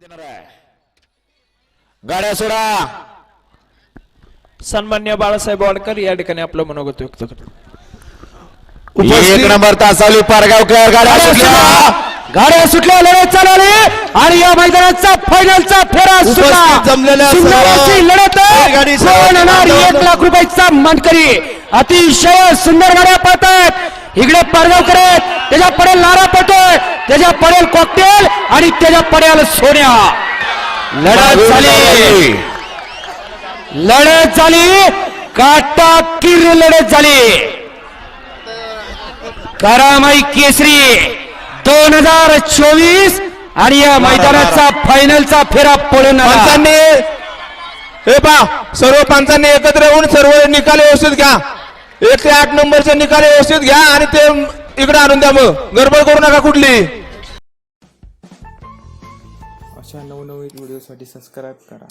देणार आहे. गाड्या सोडा. सन्मान्य बाळासाहेब वाडकर या ठिकाणी आपलं मनोगत व्यक्त करतो. एक नंबर तासावली पारगावकर गाड्या सुटल्या. गाड्या सुटल्या लढत चालवली आणि या मैदानाचा फायनलचा फेरा सुटला. जमलेल्या लढत. एक लाख रुपयाचा मानकरी. अतिशय सुंदर गाड्या पाहतात इकडे पारगावकर आहेत. त्याच्या पडेल नारा पडतोय त्याच्या पडेल कॉकटेल आणि त्याच्या पडेल सोन्या. लढत झाली. लढत झाली. काटा किर लढत झाली. करामाई केसरी दोन हजार चोवीस आणि या मैदानाचा फायनलचा फेरा आला. पंचांनी हे पा सर्व पंचांनी एकत्र येऊन सर्व निकाल व्यवस्थित घ्या. एक ते आठ नंबरचे निकाल व्यवस्थित घ्या आणि ते इकडे आणून द्या मग. गडबड करू नका कुठली. अशा नवनवीन व्हिडिओसाठी सबस्क्राईब करा.